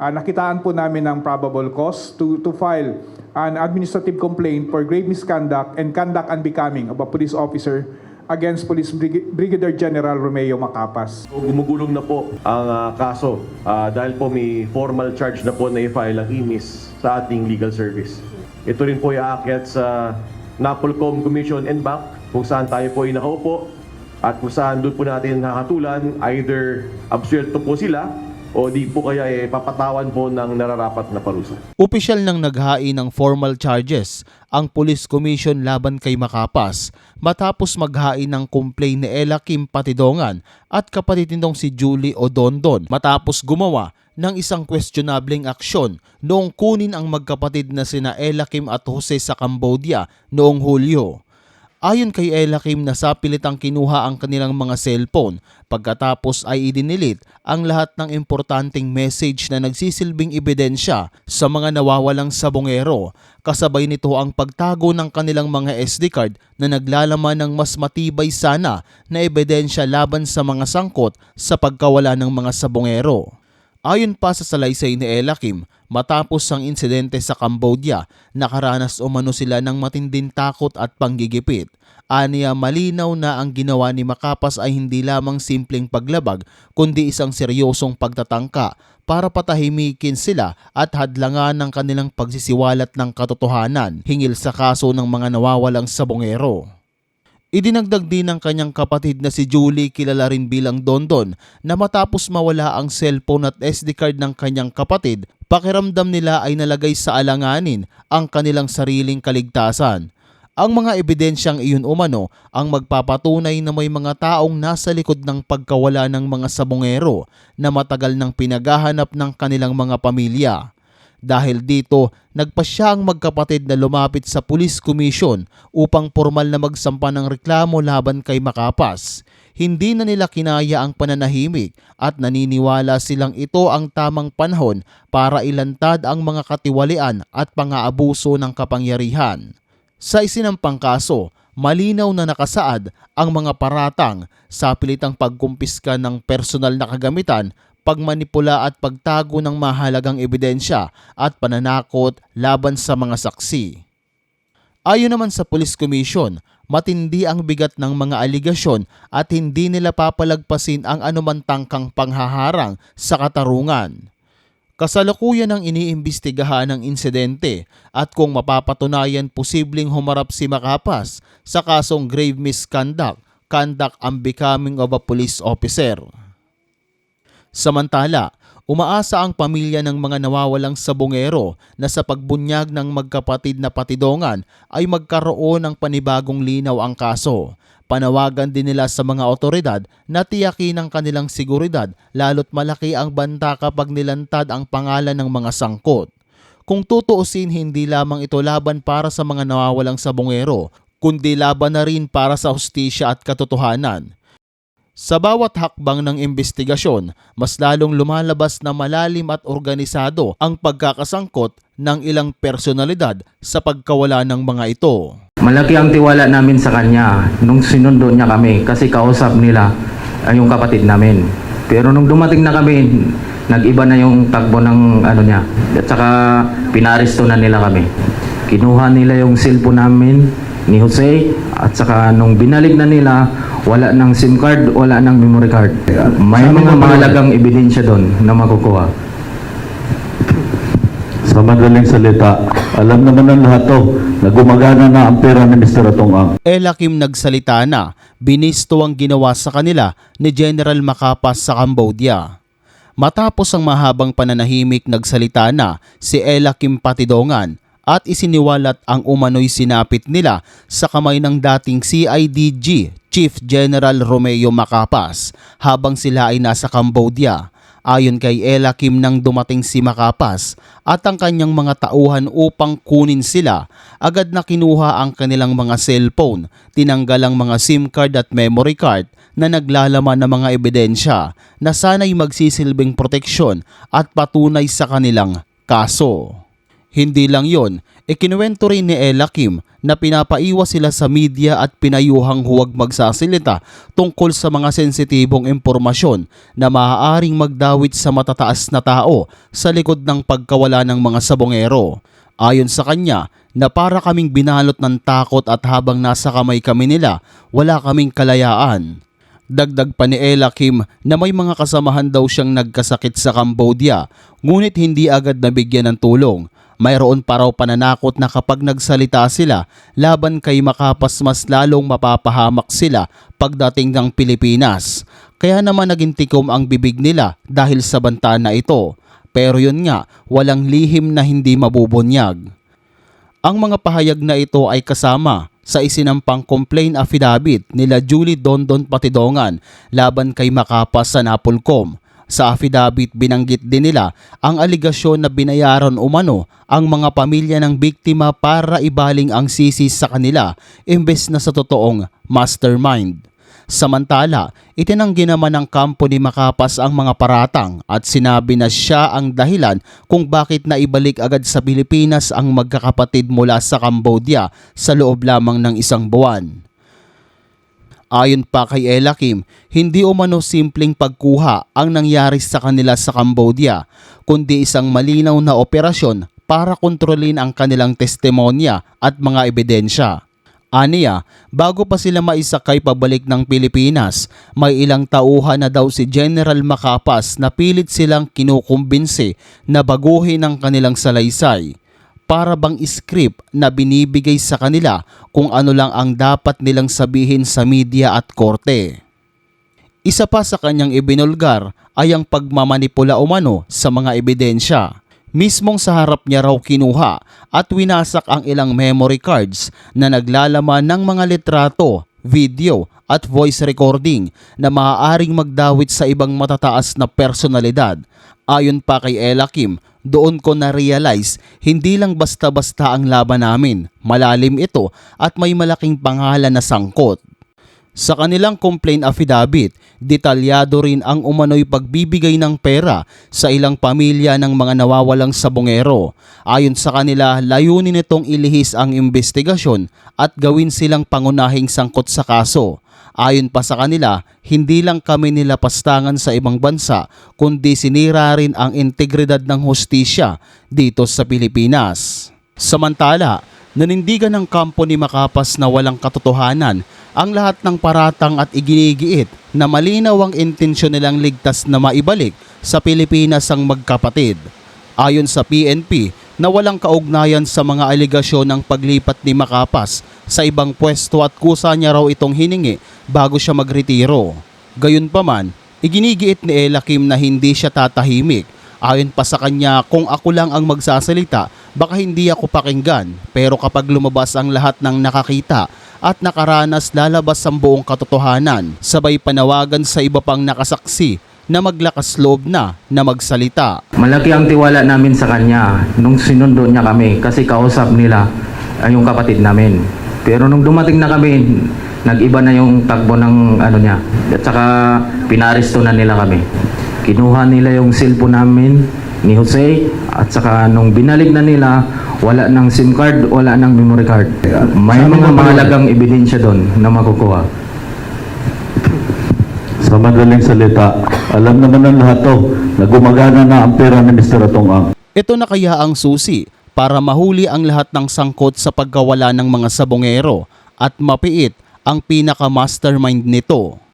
ah, nakitaan po namin ng probable cause to, to file an administrative complaint for grave misconduct and conduct unbecoming of a police officer against Police Brig- Brigadier General Romeo Macapas. Gumugulong na po ang ah, kaso ah, dahil po may formal charge na po na i-file ang IMIS sa ating legal service. Ito rin po iaakyat sa NAPOLCOM Commission and Bank kung saan tayo po ay nakaupo at kung saan doon po natin nakatulan either absuelto po sila o di po kaya eh, papatawan po ng nararapat na parusa. Opisyal nang naghain ng formal charges ang Police Commission laban kay Makapas matapos maghain ng complaint ni Ella Kim Patidongan at kapatid nitong si Julie Odondon matapos gumawa ng isang questionableng aksyon noong kunin ang magkapatid na sina Ella Kim at Jose sa Cambodia noong Hulyo. Ayon kay Ella Kim na sapilit ang kinuha ang kanilang mga cellphone pagkatapos ay idinilit ang lahat ng importanteng message na nagsisilbing ebidensya sa mga nawawalang sabongero. Kasabay nito ang pagtago ng kanilang mga SD card na naglalaman ng mas matibay sana na ebidensya laban sa mga sangkot sa pagkawala ng mga sabongero. Ayon pa sa salaysay ni Ella Kim, matapos ang insidente sa Cambodia, nakaranas umano sila ng matinding takot at panggigipit. Aniya malinaw na ang ginawa ni Makapas ay hindi lamang simpleng paglabag, kundi isang seryosong pagtatangka para patahimikin sila at hadlangan ng kanilang pagsisiwalat ng katotohanan hingil sa kaso ng mga nawawalang sabongero. Idinagdag din ng kanyang kapatid na si Julie kilala rin bilang Dondon na matapos mawala ang cellphone at SD card ng kanyang kapatid, pakiramdam nila ay nalagay sa alanganin ang kanilang sariling kaligtasan. Ang mga ebidensyang iyon umano ang magpapatunay na may mga taong nasa likod ng pagkawala ng mga sabongero na matagal nang pinaghahanap ng kanilang mga pamilya. Dahil dito, nagpa siya ang magkapatid na lumapit sa Police Commission upang formal na magsampa ng reklamo laban kay Makapas. Hindi na nila kinaya ang pananahimik at naniniwala silang ito ang tamang panahon para ilantad ang mga katiwalian at pang-aabuso ng kapangyarihan. Sa isinampang kaso, malinaw na nakasaad ang mga paratang sa pilitang pagkumpiska ng personal na kagamitan pagmanipula at pagtago ng mahalagang ebidensya at pananakot laban sa mga saksi. Ayon naman sa Police Commission, matindi ang bigat ng mga aligasyon at hindi nila papalagpasin ang anuman tangkang panghaharang sa katarungan. Kasalukuyan ang iniimbestigahan ng insidente at kung mapapatunayan posibleng humarap si Makapas sa kasong grave misconduct, conduct unbecoming of a police officer. Samantala, umaasa ang pamilya ng mga nawawalang sabongero na sa pagbunyag ng magkapatid na patidongan ay magkaroon ng panibagong linaw ang kaso. Panawagan din nila sa mga otoridad na tiyakin ang kanilang seguridad lalo't malaki ang banta kapag nilantad ang pangalan ng mga sangkot. Kung tutuusin hindi lamang ito laban para sa mga nawawalang sabongero, kundi laban na rin para sa hustisya at katotohanan. Sa bawat hakbang ng investigasyon, mas lalong lumalabas na malalim at organisado ang pagkakasangkot ng ilang personalidad sa pagkawala ng mga ito. Malaki ang tiwala namin sa kanya nung sinundo niya kami kasi kausap nila ay yung kapatid namin. Pero nung dumating na kami, nag-iba na yung takbo ng ano niya. At saka pinaresto na nila kami. Kinuha nila yung cellphone namin ni Jose at saka nung binalik na nila, wala ng SIM card, wala ng memory card. May mga mahalagang ebidensya doon na makukuha. Sa madaling salita, alam naman ng lahat to na gumagana na ang pera ni Mr. Atongang. Ella Kim nagsalita na binisto ang ginawa sa kanila ni General Makapas sa Cambodia. Matapos ang mahabang pananahimik nagsalita na si Ella Kim Patidongan at isiniwalat ang umano'y sinapit nila sa kamay ng dating CIDG Chief General Romeo Macapas habang sila ay nasa Cambodia. Ayon kay Ella Kim nang dumating si Makapas at ang kanyang mga tauhan upang kunin sila, agad na kinuha ang kanilang mga cellphone, tinanggal ang mga SIM card at memory card na naglalaman ng mga ebidensya na sana'y magsisilbing proteksyon at patunay sa kanilang kaso. Hindi lang yon, ikinuwento rin ni Ella Kim na pinapaiwas sila sa media at pinayuhang huwag magsasalita tungkol sa mga sensitibong impormasyon na maaaring magdawit sa matataas na tao sa likod ng pagkawala ng mga sabongero. Ayon sa kanya, na para kaming binalot ng takot at habang nasa kamay kami nila, wala kaming kalayaan. Dagdag pa ni Ella Kim na may mga kasamahan daw siyang nagkasakit sa Cambodia, ngunit hindi agad nabigyan ng tulong. Mayroon pa raw pananakot na kapag nagsalita sila laban kay Makapas mas lalong mapapahamak sila pagdating ng Pilipinas. Kaya naman naging tikom ang bibig nila dahil sa banta na ito. Pero yun nga, walang lihim na hindi mabubunyag. Ang mga pahayag na ito ay kasama sa isinampang complaint affidavit nila Julie Dondon Patidongan laban kay Makapas sa Napolcom. Sa affidavit binanggit din nila ang aligasyon na binayaran umano ang mga pamilya ng biktima para ibaling ang sisi sa kanila imbes na sa totoong mastermind. Samantala, itinanggi naman ng kampo ni Makapas ang mga paratang at sinabi na siya ang dahilan kung bakit naibalik agad sa Pilipinas ang magkakapatid mula sa Cambodia sa loob lamang ng isang buwan. Ayon pa kay Ella Kim, hindi umano simpleng pagkuha ang nangyari sa kanila sa Cambodia, kundi isang malinaw na operasyon para kontrolin ang kanilang testimonya at mga ebidensya. Aniya, bago pa sila maisakay pabalik ng Pilipinas, may ilang tauhan na daw si General Macapas na pilit silang kinukumbinsi na baguhin ang kanilang salaysay para bang script na binibigay sa kanila kung ano lang ang dapat nilang sabihin sa media at korte. Isa pa sa kanyang ibinulgar ay ang pagmamanipula umano sa mga ebidensya. Mismong sa harap niya raw kinuha at winasak ang ilang memory cards na naglalaman ng mga litrato, video at voice recording na maaaring magdawit sa ibang matataas na personalidad. Ayon pa kay Ella Kim, doon ko na-realize hindi lang basta-basta ang laban namin. Malalim ito at may malaking pangalan na sangkot. Sa kanilang complaint affidavit, detalyado rin ang umano'y pagbibigay ng pera sa ilang pamilya ng mga nawawalang sabongero. Ayon sa kanila, layunin nitong ilihis ang investigasyon at gawin silang pangunahing sangkot sa kaso. Ayon pa sa kanila, hindi lang kami nilapastangan sa ibang bansa, kundi sinira rin ang integridad ng hustisya dito sa Pilipinas. Samantala, nanindigan ng kampo ni Makapas na walang katotohanan ang lahat ng paratang at iginigiit na malinaw ang intensyon nilang ligtas na maibalik sa Pilipinas ang magkapatid. Ayon sa PNP, na walang kaugnayan sa mga aligasyon ng paglipat ni Makapas sa ibang pwesto at kusa niya raw itong hiningi bago siya magretiro. Gayunpaman, iginigiit ni Ella Kim na hindi siya tatahimik. Ayon pa sa kanya, kung ako lang ang magsasalita, baka hindi ako pakinggan. Pero kapag lumabas ang lahat ng nakakita at nakaranas lalabas ang buong katotohanan, sabay panawagan sa iba pang nakasaksi na maglakas loob na na magsalita. Malaki ang tiwala namin sa kanya nung sinundo niya kami kasi kausap nila ay yung kapatid namin. Pero nung dumating na kami, nag-iba na yung takbo ng ano niya. At saka pinaresto na nila kami. Kinuha nila yung cellphone namin ni Jose at saka nung binalik na nila, wala ng SIM card, wala ng memory card. May Sabi mga mahalagang ebidensya doon na makukuha. Sa madaling salita, alam naman ng lahat to na gumagana na ang pera ni Mr. Atong Ito na kaya ang susi para mahuli ang lahat ng sangkot sa pagkawala ng mga sabongero at mapiit ang pinaka-mastermind nito.